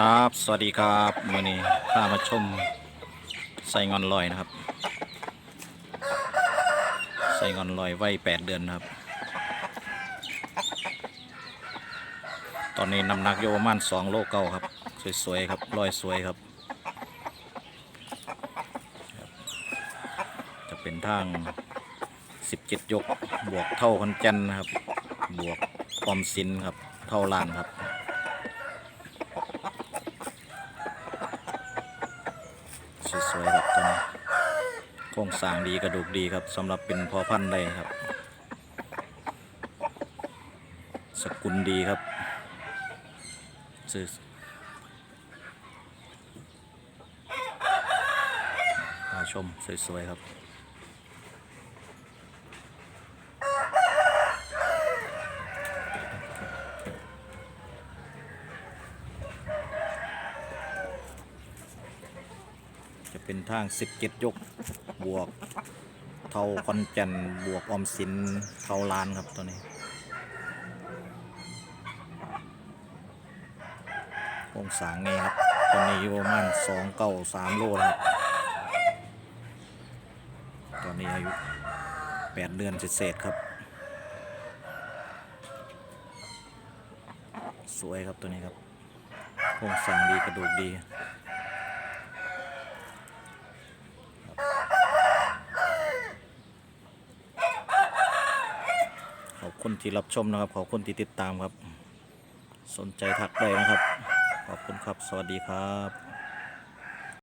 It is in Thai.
ครับ สวัสดีครับมื่อนี้พามาชมไส้งอนลอยนะครับ ไส้งอนลอยวัยแปดเดือนนะครับ ตอนนี้น้ำหนักอยู่ประมาณสองโลเก้าครับ สวยๆครับลอยสวยครับ จะเป็นทาง17ยก บวกเท่าคอนจันนะครับ บวกออมสินครับ เท่าลานครับ สวยๆครับตัวนี้โครงสร้างดีกระดูกดีครับสำหรับเป็นพอพันธุ์ได้ครับ สกุลดีครับซื้อมาชมสวยๆครับ เป็นทาง 17 ยก บวก เท่าคอนจันบวกออมสินเท่าล้านครับตัวนี้โครงสร้างนี่ครับตัวนี้อยู่ประมาณสองเก้าสามโลครับตอนนี้อายุแปดเดือนเศษครับ สวยครับตัวนี้ครับโครงสร้างดีกระดูกดี อบคุณที่รับชมนะครับ ขอบคุณที่ติดตามครับ สนใจทักได้นะครับ ขอบคุณครับ สวัสดีครับ